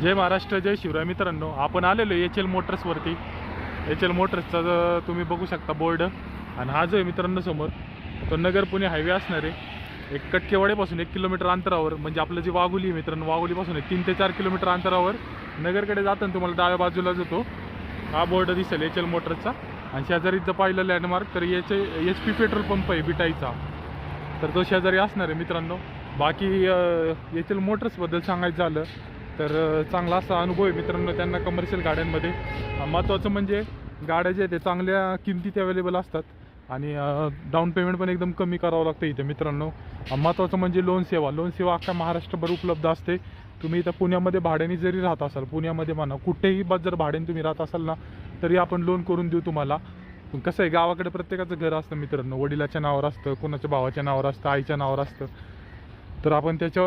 जय महाराष्ट्र जय शिवराय. मित्रांनो आपण आलेलो एच एल मोटर्सवरती एच एल मोटर्सचा जर तुम्ही बघू शकता बोर्ड. आणि हा जो आहे मित्रांनो समोर तो नगर पुणे हायवे असणार. आहे एक कटकेवाड्यापासून एक किलोमीटर अंतरावर म्हणजे आपलं जे वाघोली आहे मित्रांनो वाघोलीपासून एक तीन ते चार किलोमीटर अंतरावर नगरकडे जाताना तुम्हाला डाव्या बाजूला जातो. हा बोर्ड दिसेल एच एल मोटर्सचा आणि शेजारी जर पाहिलं लँडमार्क तर याचे एच पी पेट्रोल पंप आहे बिटाईचा. तर तो शेजारी असणार आहे मित्रांनो. बाकी एच एल मोटर्सबद्दल सांगायचं झालं तर चांगला असा अनुभव आहे मित्रांनो त्यांना कमर्शियल गाड्यांमध्ये. महत्त्वाचं म्हणजे गाड्या जे आहेत ते चांगल्या किमतीत अवेलेबल असतात. आणि डाऊन पेमेंट पण एकदम कमी करावं लागतं इथे मित्रांनो. महत्त्वाचं म्हणजे लोन सेवा. लोन सेवा अख्ख्या महाराष्ट्रभर उपलब्ध असते. तुम्ही इथं पुण्यामध्ये भाड्याने जरी राहत असाल पुण्यामध्ये म्हणा कुठेही बस जर भाड्याने तुम्ही राहत असाल ना तरी आपण लोन करून देऊ तुम्हाला. पण कसं आहे गावाकडे प्रत्येकाचं घर असतं मित्रांनो. वडिलाच्या नावावर असतं कोणाच्या भावाच्या नावावर असतं आईच्या नावावर असतं. तर आपण त्याच्या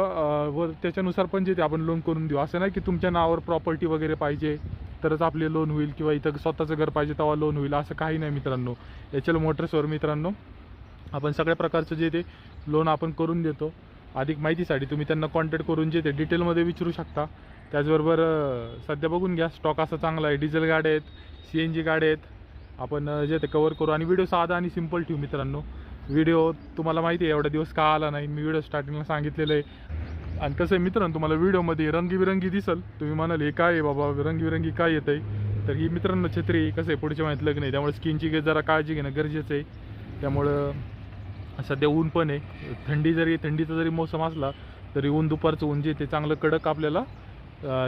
वर त्याच्यानुसार पण जे ते आपण लोन करून देऊ. असं नाही की तुमच्या नावावर प्रॉपर्टी वगैरे पाहिजे तरच आपले लोन होईल किंवा इथं स्वतःचं घर पाहिजे तेव्हा लोन होईल असं काही नाही मित्रांनो. एच एल मोटर्सवर मित्रांनो. आपण सगळ्या प्रकारचं जे ते लोन आपण करून देतो. अधिक माहितीसाठी तुम्ही त्यांना कॉन्टॅक्ट करून जे ते डिटेलमध्ये विचारू शकता. त्याचबरोबर सध्या बघून घ्या स्टॉक असा चांगला आहे. डिझेल गाड्या आहेत सी एन जी गाड्या आहेत. आपण जे ते कवर करू. आणि व्हिडिओ साधा आणि सिंपल ठेवू मित्रांनो. व्हिडिओ तुम्हाला माहिती आहे एवढा दिवस का आला नाही? मी व्हिडिओ स्टार्टिंगला सांगितलेलं आहे. आणि कसं आहे मित्रांनो तुम्हाला व्हिडिओमध्ये रंगीबिरंगी दिसल. तुम्ही म्हणाल हे काय आहे बाबा? रंगीबिरंगी काय येतं आहे? तर ही मित्रांनो छत्री कसं आहे पुढच्या महिन्यात लग्न आहे. त्यामुळे स्किनची जरा काळजी घेणं गरजेचं आहे. त्यामुळं सध्या ऊन पण आहे. थंडी जरी थंडीचा जरी मोसम असला तरी ऊन दुपारचं ऊन जे ते चांगलं कडक आपल्याला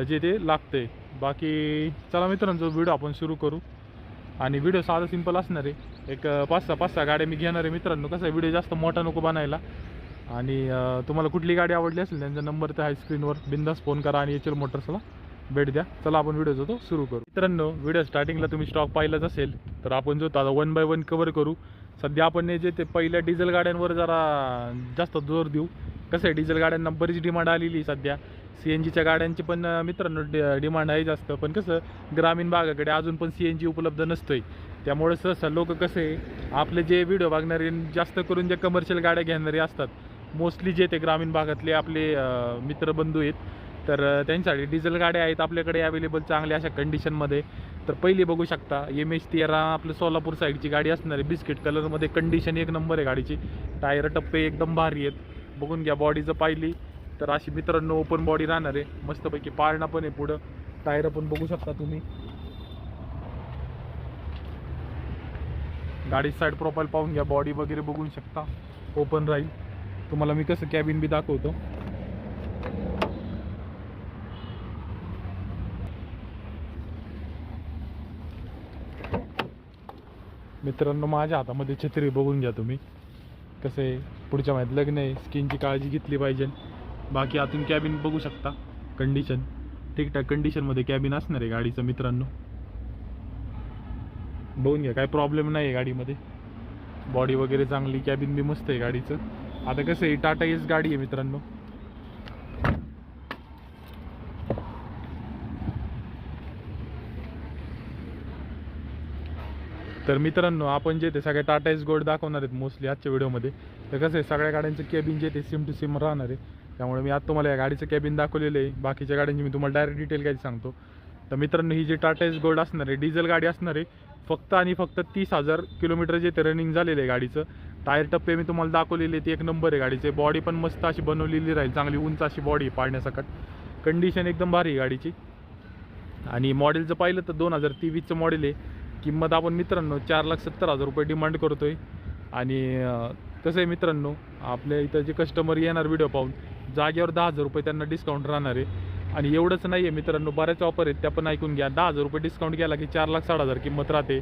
जे ते लागतंय. बाकी चला मित्रांनो व्हिडिओ आपण सुरू करू. आणि व्हिडिओ साधा सिंपल असणार आहे. एक पाच सहा पाच सहा गाड्या मी घेणार आहे मित्रांनो. कसं आहे व्हिडिओ जास्त मोठा नको बनायला. आणि तुम्हाला कुठली गाडी आवडली असेल त्यांचा नंबर तर स्क्रीनवर बिंदास फोन करा आणि एच एल मोटर्सला भेट द्या. चला आपण व्हिडिओ जो सुरू करू. मित्रांनो व्हिडिओ स्टार्टिंगला तुम्ही स्टॉक पाहिलाच असेल तर आपण जो आता वन बाय वन कवर करू. सध्या आपण हे जे ते पहिल्या डिझेल गाड्यांवर जरा जास्त जोर देऊ. कसं आहे डिझेल गाड्यांना बरीच डिमांड आलेली आहे सध्या. सी एन जीच्या गाड्यांची पण मित्रांनो डि डिमांड आहे जास्त पण कसं ग्रामीण भागाकडे अजून पण सी एन जी उपलब्ध नसतोय. त्यामुळे सहसा लोक कसे आपले जे व्हिडिओ बघणारे जास्त करून जे कमर्शियल गाड्या घेणारे असतात मोस्टली जे ते ग्रामीण भागातले आपले मित्रबंधू आहेत तर त्यांच्यासाठी डिझेल गाड्या आहेत आपल्याकडे अवेलेबल चांगल्या अशा कंडिशनमध्ये तर पहिली बघू शकता एम एच तेरा आपलं सोलापूर साईडची गाडी असणार आहे. बिस्किट कलरमध्ये कंडिशन एक नंबर आहे गाडीची. टायर टप्पे एकदम भारी आहेत. बघून घ्या बॉडीचं पाहिली तर अशी मित्रांनो ओपन बॉडी राहणार आहे. मस्तपैकी पाळणा पण आहे पुढं. टायर पण बघू शकता तुम्ही. गाडी साईड प्रोफाईल पाहून घ्या. बॉडी वगैरे बघू शकता. ओपन राहील. तुम्हाला मी कसं कॅबिन बी दाखवतो. मित्रांनो माझ्या हातामध्ये छत्री बघून घ्या तुम्ही. कसं आहे? पुढच्या महिन्यात लग्न आहे. स्किनची काळजी घेतली पाहिजे. बाकी आतून कॅबिन बघू शकता. कंडिशन ठीकठाक कंडिशनमध्ये कॅबिन असणार आहे गाडीचं मित्रांनो. बघून घ्या काय प्रॉब्लेम नाही आहे गाडीमध्ये. बॉडी वगैरे चांगली कॅबिन बी मस्त आहे गाडीचं. आता कसं आहे टाटा एस गाडी आहे मित्रांनो. तर मित्रांनो आपण जे ते सगळ्या टाटा एस गोड दाखवणार आहेत मोस्टली आजच्या व्हिडिओमध्ये तर कसं आहे सगळ्या गाड्यांचं कॅबिन जे ते सिम टू सिम राहणार आहे. त्यामुळे मी आज तुम्हाला या गाडीचं कॅबिन दाखवलेलं आहे. बाकीच्या गाड्यांची मी तुम्हाला डायरेक्ट डिटेल काही सांगतो. तर मित्रांनो ही जी टाटा एस गोल्ड असणार आहे डिझेल गाडी असणार आहे फक्त आणि फक्त तीस हजार किलोमीटर जे ते रनिंग झालेलं आहे गाडीचं. टायर टप्पे मी तुम्हाला दाखवलेले ते एक नंबर आहे गाडीचे. बॉडी पण मस्त अशी बनवलेली राहील. चांगली उंच अशी बॉडी पाळण्यासकट. कंडिशन एकदम भारी आहे गाडीची. आणि मॉडेलचं पाहिलं तर दोन हजार तेवीसचं मॉडेल आहे. किंमत आपण मित्रांनो चार लाख सत्तर हजार रुपये डिमांड करतो आहे आणि तसं कसं आहे मित्रांनो आपल्या इथं जे कस्टमर येणार व्हिडिओ पाहून जागेवर दहा हजार रुपये त्यांना डिस्काउंट राहणार आहे. आणि एवढंच नाही आहे मित्रांनो बऱ्याच ऑफर आहेत त्या पण ऐकून घ्या. दहा हजार रुपये डिस्काउंट केला की चार लाख साठ हजार किंमत राहते.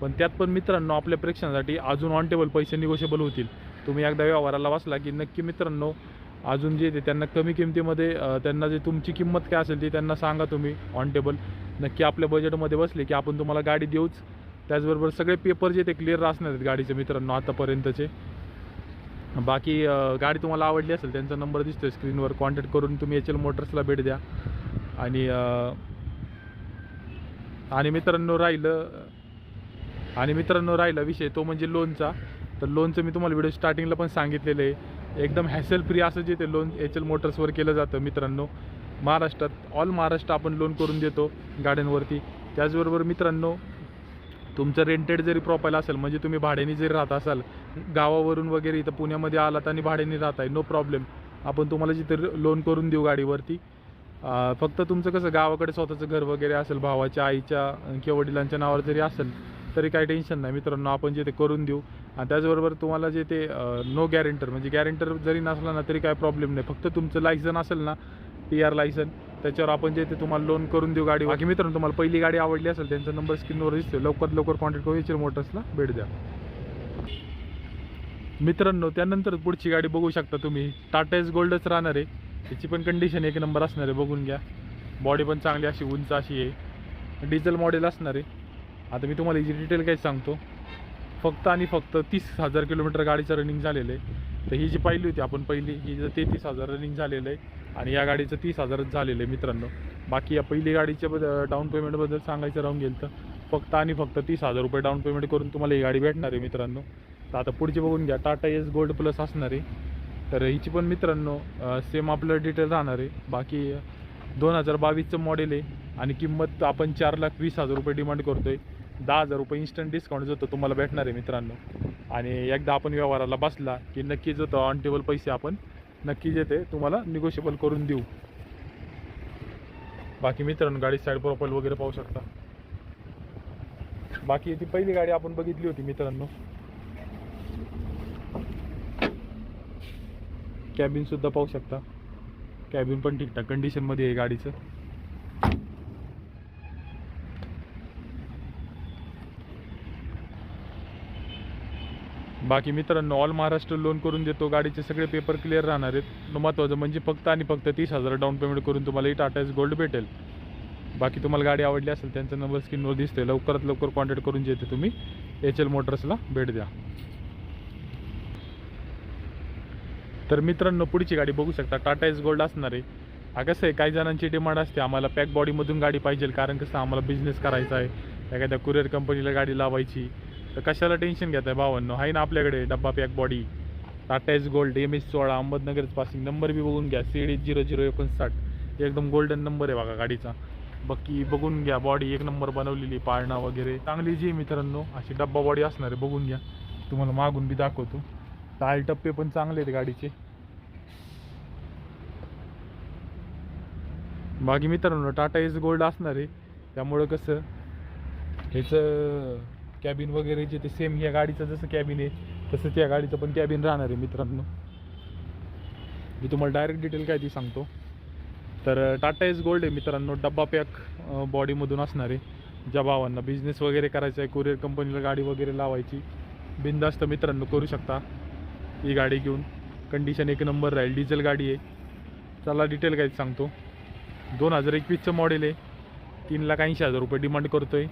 पण त्यात पण मित्रांनो आपल्या प्रेक्षकांसाठी अजून ऑन टेबल पैसे निगोशिएबल होतील. तुम्ही एकदा व्यवहाराला बसला की नक्की मित्रांनो अजून जे ते त्यांना कमी किमतीमध्ये त्यांना जे तुमची किंमत काय असेल ती त्यांना सांगा तुम्ही ऑन टेबल नक्की आपल्या बजेटमध्ये बसले की आपण तुम्हाला गाडी देऊच. त्याचबरोबर सगळे पेपर जे ते क्लिअर असणार आहेत गाडीचे मित्रांनो आतापर्यंतचे. बाकी गाडी तुम्हाला आवडली असेल त्यांचा नंबर दिसतोय स्क्रीनवर. कॉन्टॅक्ट करून तुम्ही एच एल मोटर्सला भेट द्या. आणि आणि मित्रांनो राहिलं आणि मित्रांनो राहिला विषय तो म्हणजे लोनचा तर लोनचं मी तुम्हाला व्हिडिओ स्टार्टिंगला पण सांगितलेलं आहे. एकदम हॅसल फ्री असं जे ते लोन एच एल मोटर्सवर केलं जातं मित्रांनो. महाराष्ट्रात ऑल महाराष्ट्र आपण लोन करून देतो गाड्यांवरती. त्याचबरोबर मित्रांनो तुमचं रेंटेड जरी प्रोफाईल असेल म्हणजे तुम्ही भाड्याने जरी राहत असाल गावावरून वगैरे इथं पुण्यामध्ये आलात आणि भाड्याने राहत आहे नो प्रॉब्लेम आपण तुम्हाला जिथे लोन करून देऊ गाडीवरती. फक्त तुमचं कसं गावाकडे स्वतःचं घर वगैरे असेल भावाच्या आईच्या किंवा वडिलांच्या नावावर जरी असेल तरी काही टेन्शन नाही. मित्रांनो आपण जे ते करून देऊ. आणि त्याचबरोबर तुम्हाला जे ते नो गॅरेंटर म्हणजे गॅरेंटर जरी नसला ना तरी काय प्रॉब्लेम नाही. फक्त तुमचं लायसन असेल ना टी आर लायसन त्याच्यावर आपण जे ते तुम्हाला लोन करून देऊ गाडी बाकी मित्रांनो तुम्हाला पहिली गाडी आवडली असेल त्यांचा नंबर स्क्रीनवर दिसतो लवकरात लवकर कॉन्टॅक्ट करून एच मोटर्सला भेट द्या. मित्रांनो त्यानंतर पुढची गाडी बघू शकता तुम्ही. टाटा एस गोल्डच राहणार आहे. त्याची पण कंडिशन एक नंबर असणार आहे बघून घ्या. बॉडी पण चांगली अशी उंच अशी आहे. डिझेल मॉडेल असणार आहे. आता मी तुम्हाला याची डिटेल काही सांगतो. फक्त आणि फक्त तीस हजार किलोमीटर गाडीचं रनिंग झालेलं आहे. तर ही जी पहिली होती आपण पहिली ही जर तेहतीस हजार रनिंग झालेलं आहे आणि या गाडीचं तीस हजारच झालेलं आहे मित्रांनो. बाकी या पहिली गाडीच्या बद्द डाऊन पेमेंटबद्दल सांगायचं राहून गेलं तर फक्त आणि फक्त तीस हजार रुपये डाऊन पेमेंट करून तुम्हाला ही गाडी भेटणार आहे मित्रांनो. तर आता पुढची बघून घ्या टाटा एस गोल्ड प्लस असणार आहे. तर हिची पण मित्रांनो सेम आपलं डिटेल राहणार आहे. बाकी दोन हजार बावीसचं मॉडेल आहे आणि किंमत आपण चार लाख वीस हजार रुपये डिमांड करतो आहे दहा हजार रुपये इन्स्टंट डिस्काउंट जो तो तुम्हाला भेटणार आहे मित्रांनो. आणि एकदा आपण व्यवहाराला बसला की नक्कीच जो तो ऑन टेबल पैसे आपण नक्कीच येते तुम्हाला निगोशिएबल करून देऊ. बाकी मित्रांनो गाडी साईड प्रोफाईल वगैरे पाहू शकता. बाकी ती पहिली गाडी आपण बघितली होती मित्रांनो. कॅबिन सुद्धा पाहू शकता. कॅबिन पण ठीकठाक कंडिशनमध्ये आहे गाडीचं. बाकी मित्रांनो ऑल महाराष्ट्र लोन करून देतो. गाडीचे सगळे पेपर क्लिअर राहणार आहेत. महत्त्वाचं म्हणजे फक्त आणि फक्त तीस हजार डाऊन पेमेंट करून तुम्हाला ही टाटा एस गोल्ड भेटेल. बाकी तुम्हाला गाडी आवडली असेल त्यांचा नंबर स्क्रीनवर दिसतोय. लवकरात लवकर कॉन्टॅक्ट करून जे ते तुम्ही एच एल मोटर्सला भेट द्या. तर मित्रांनो पुढची गाडी बघू शकता. टाटा एस गोल्ड असणार आहे. हा कसं आहे काही जणांची डिमांड असते. आम्हाला पॅक बॉडीमधून गाडी पाहिजे कारण कसं आम्हाला बिझनेस करायचा आहे. एखाद्या कुरिअर कंपनीला गाडी लावायची. तर कशाला टेन्शन घेत आहे भावांनो? आहे ना आपल्याकडे डब्बा pack body Tata ace gold M S सोळा अहमदनगरच पासिंग नंबर बी बघून घ्या. सी डी झिरो झिरो एकोणसाठ. एकदम गोल्डन नंबर आहे बघा गाडीचा. बाकी बघून घ्या. बॉडी एक नंबर बनवलेली पाळणा वगैरे. चांगली जी मित्रांनो. अशी डब्बा बॉडी असणार आहे बघून घ्या. तुम्हाला मागून बी दाखवतो. टाल टप्पे पण चांगले आहेत गाडीचे. बाकी मित्रांनो टाटा एस गोल्ड असणार आहे. त्यामुळं कसं ह्याचं कॅबिन वगैरे जे ते सेम या गाडीचं जसं कॅबिन आहे तसं त्या गाडीचं पण कॅबिन राहणार आहे मित्रांनो. मी तुम्हाला डायरेक्ट डिटेल काय ती सांगतो. तर टाटा एस गोल्ड आहे मित्रांनो डब्बा पॅक बॉडीमधून असणार आहे. ज्या भावांना बिझनेस वगैरे करायचा आहे कुरिअर कंपनीला गाडी वगैरे लावायची बिंदास्त मित्रांनो करू शकता ही गाडी घेऊन. कंडिशन एक नंबर राहील डिझेल गाडी आहे. चला डिटेल काय सांगतो. दोन हजार एकवीसचं मॉडेल आहे. तीन लाख ऐंशी हजार रुपये डिमांड करतो आहे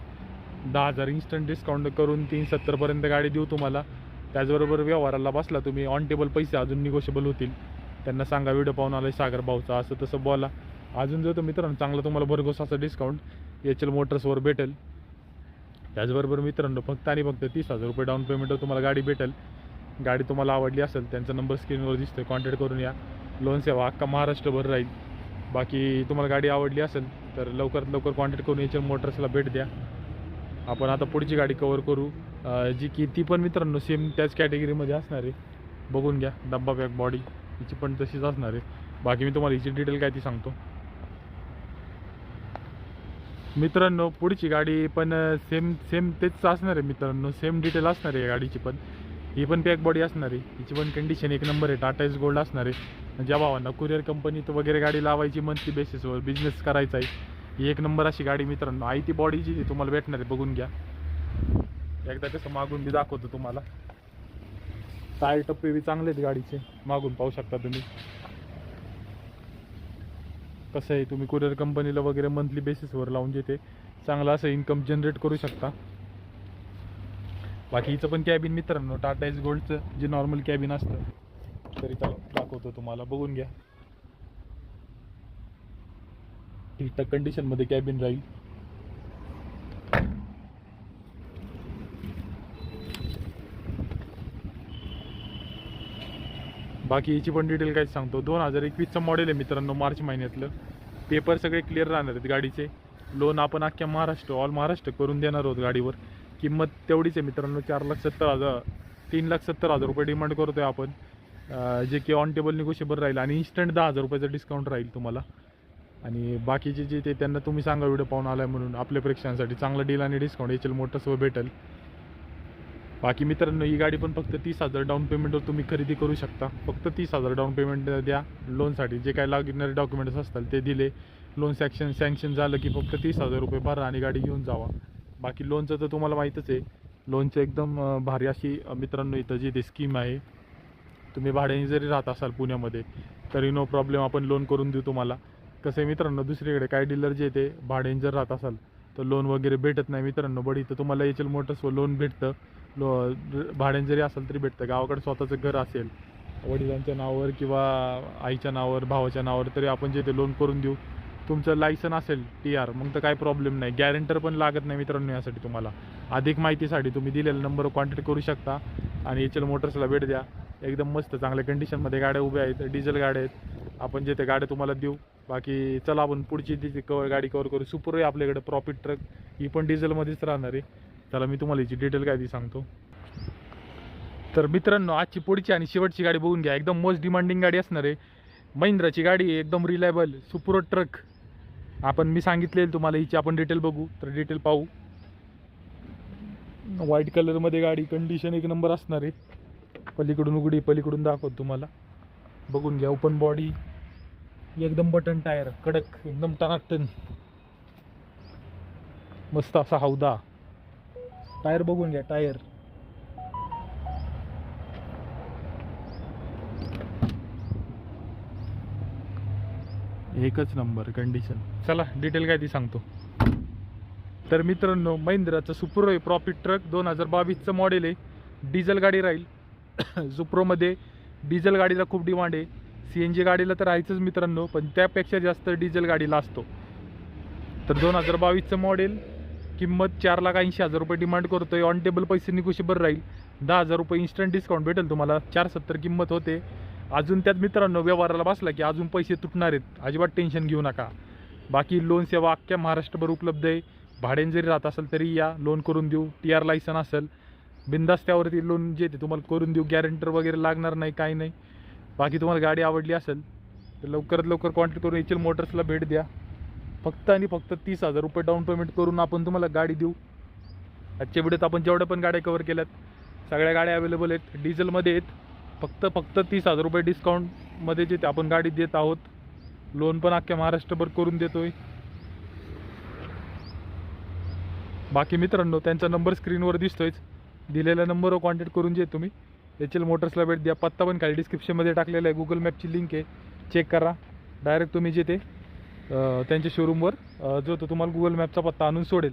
दहा हजार इन्स्टंट डिस्काउंट करून तीन सत्तरपर्यंत गाडी देऊ तुम्हाला. त्याचबरोबर व्यवहाराला बसला तुम्ही ऑन टेबल पैसे अजून निगोशिएबल होतील. त्यांना सांगा व्हिडिओ पाहून आला सागर भाऊचा असं तसं बोला. अजून जो मित्रांनो चांगलं तुम्हाला भरघोस असं डिस्काउंट एच एल मोटर्सवर भेटेल. त्याचबरोबर मित्रांनो फक्त आणि फक्त तीस हजार रुपये डाऊन पेमेंटवर तुम्हाला गाडी भेटेल. गाडी तुम्हाला आवडली असेल त्यांचा नंबर स्क्रीनवर दिसतोय कॉन्टॅक्ट करून या. लोन सेवा अख्खा महाराष्ट्रभर राहील. बाकी तुम्हाला गाडी आवडली असेल तर लवकरात लवकर कॉन्टॅक्ट करून एच एल मोटर्सला भेट द्या. आपण आता पुढची गाडी कवर करू. जी की ती पण मित्रांनो सेम त्याच कॅटेगरीमध्ये असणार आहे. बघून घ्या डब्बा पॅक बॉडी हिची पण तशीच असणार आहे. बाकी मी तुम्हाला हिची डिटेल काय ती सांगतो. मित्रांनो पुढची गाडी पण सेम सेम तेच असणार आहे मित्रांनो. सेम डिटेल असणार आहे या गाडीची पण. ही पण पॅक बॉडी असणार आहे. हिची पण कंडिशन एक नंबर आहे. टाटा एस गोल्ड असणार आहे. ज्या भावांना कुरिअर कंपनीत वगैरे गाडी लावायची मंथली बेसिसवर बिझनेस करायचा आहे ही एक नंबर अशी गाडी मित्रांनो. आई ती बॉडी जी तुम्हाला भेटणार आहे बघून घ्या. एकदा कसं मागून मी दाखवतो तुम्हाला. टायर टप्पे बी चांगले आहेत गाडीचे. मागून पाहू शकता तुम्ही. कसं आहे तुम्ही कुरिअर कंपनीला वगैरे मंथली बेसिसवर लावून देते. चांगलं असं इन्कम जनरेट करू शकता. बाकी हिचं पण कॅबिन मित्रांनो टाटा एस गोल्डचं जे नॉर्मल कॅबिन असतं तरी चालू दाखवतो तुम्हाला बघून घ्या. ठीकठाक कंडिशनमध्ये कॅबिन राहील. बाकी याची पण डिटेल काय सांगतो. दोन हजार एकवीसचं मॉडेल आहे मित्रांनो मार्च महिन्यातलं. पेपर सगळे क्लिअर राहणार आहेत गाडीचे. लोन आपण अख्ख्या महाराष्ट्र ऑल महाराष्ट्र करून देणार आहोत गाडीवर. किंमत तेवढीच आहे मित्रांनो चार लाख सत्तर हजार तीन लाख सत्तर हजार रुपये डिमांड करतो आहे आपण जे की ऑन टेबल निगोशिएबल राहील आणि इन्स्टंट दहा हजार रुपयाचं डिस्काउंट राहील तुम्हाला. आणि बाकीचे जे ते त्यांना तुम्ही सांगा व्हिडिओ पाहून आलाय म्हणून. आपल्या प्रेक्षकांसाठी चांगला डील आणि डिस्काउंट एच मोठं मोटर्सवर भेटेल. बाकी मित्रांनो ही गाडी पण फक्त तीस हजार डाऊन पेमेंटवर तुम्ही खरेदी करू शकता. फक्त तीस हजार डाऊन पेमेंट द्या लोनसाठी जे काय लागणारे डॉक्युमेंट्स असतात ते दिले. लोन सॅक्शन सँक्शन झालं की फक्त तीस हजार रुपये भरा आणि गाडी घेऊन जावा. बाकी लोनचं तर तुम्हाला माहीतच आहे. लोनचं एकदम भारी अशी मित्रांनो इथं जी ते स्कीम आहे तुम्ही भाड्याने जरी राहत असाल पुण्यामध्ये तरी नो प्रॉब्लेम आपण लोन करून देऊ तुम्हाला. कसं आहे मित्रांनो दुसरीकडे काय डीलर जे ते भाड्याने जर राहत असाल तर लोन वगैरे भेटत नाही मित्रांनो. बट इथं तुम्हाला एच एल मोटर्सवर लोन भेटतं. लो भाड्याने जरी असेल तरी भेटतं. गावाकडे स्वतःचं घर असेल वडिलांच्या नावावर किंवा आईच्या नावावर भावाच्या नावावर तरी आपण जे ते लोन करून देऊ. तुमचं लायसन असेल टी आर मग तर काही प्रॉब्लेम नाही. गॅरेंटर पण लागत नाही मित्रांनो यासाठी तुम्हाला. अधिक माहितीसाठी तुम्ही दिलेला नंबरवर कॉन्टॅक्ट करू शकता आणि एच एल मोटर्सला भेट द्या. एकदम मस्त चांगल्या कंडिशनमध्ये गाड्या उभ्या आहेत डिझेल गाड्या आहेत. आपण जे ते गाड्या तुम्हाला देऊ. बाकी चला आपण पुढची ती कवर गाडी कवर करू. सुपर आहे आपल्याकडे प्रॉफिट ट्रक ही पण डिझेलमध्येच राहणार आहे. त्याला मी तुम्हाला याची डिटेल काय ती सांगतो. तर मित्रांनो आजची पुढची आणि शेवटची गाडी बघून घ्या. एकदम मोस्ट डिमांडिंग गाडी असणार आहे. महिंद्राची गाडी एकदम रिलायबल सुपर ट्रक आपण मी सांगितले तुम्हाला हिची आपण डिटेल बघू. तर डिटेल पाहू. व्हाईट कलरमध्ये गाडी कंडिशन एक नंबर असणार आहे. पलीकडून उघडी पलीकडून दाखवतो तुम्हाला. बघून घ्या ओपन बॉडी एकदम बटन टायर कडक एकदम टनाटन मस्त असा हौदा. टायर बघून घ्या टायर एकच नंबर कंडिशन चला डिटेल काय ती सांगतो. तर मित्रांनो महिंद्राचं सुप्रो आहे प्रॉफिट ट्रक दोन हजार बावीसचं मॉडेल आहे. डिझेल गाडी राहील. सुप्रोमध्ये डिझेल गाडीला खूप डिमांड आहे. सी एन जी गाडीला तर आहेच मित्रांनो पण त्यापेक्षा जास्त डिझेल गाडीला असतो. तर दोन हजार बावीसचं मॉडेल किंमत चार लाख ऐंशी हजार रुपये डिमांड करतोय. ऑन टेबल पैसे निगोशिएबल राहील. दहा हजार रुपये इन्स्टंट डिस्काउंट भेटेल तुम्हाला. चार सत्तर किंमत होते. अजून त्यात मित्रांनो व्यवहाराला बसला की अजून पैसे तुटणार आहेत. अजिबात टेन्शन घेऊ नका. बाकी लोन सेवा अख्ख्या महाराष्ट्रभर उपलब्ध आहे. भाड्याने जरी राहत असेल तरी या लोन करून देऊ. टी आर लायसन असेल. बिंदास त्यावरती लोन जे ते तुम्हाला करून देऊ गॅरेंटर वगैरे लागणार नाही काही नाही. बाकी तुम्हाला गाडी आवडली असेल तर लवकरात लवकर कॉन्टॅक्ट करून एच एल मोटर्सला भेट द्या. फक्त आणि फक्त तीस हजार रुपये डाऊन पेमेंट करून आपण तुम्हाला गाडी देऊ. आजच्या व्हिडिओत आपण जेवढ्या पण गाड्या कवर केल्यात सगळ्या गाड्या अवेलेबल आहेत. डिझेलमध्ये आहेत. फक्त फक्त तीस हजार रुपये डिस्काउंटमध्ये जे आपण गाडी देत आहोत. लोन पण अख्ख्या महाराष्ट्रभर करून देतोय. बाकी मित्रांनो त्यांचा नंबर स्क्रीनवर दिसतोयच. दिलेल्या नंबरवर कॉन्टॅक्ट करून जे तुम्ही. एच एल मोटर्सला भेट द्या. पत्ता पण खाली डिस्क्रिप्शनमध्ये टाकलेला आहे. गुगल मॅपची लिंक आहे. चेक करा. डायरेक्ट तुम्ही जे ते त्यांच्या शोरूमवर जो तो तुम्हाला गुगल मॅपचा पत्ता आणून सोडेल.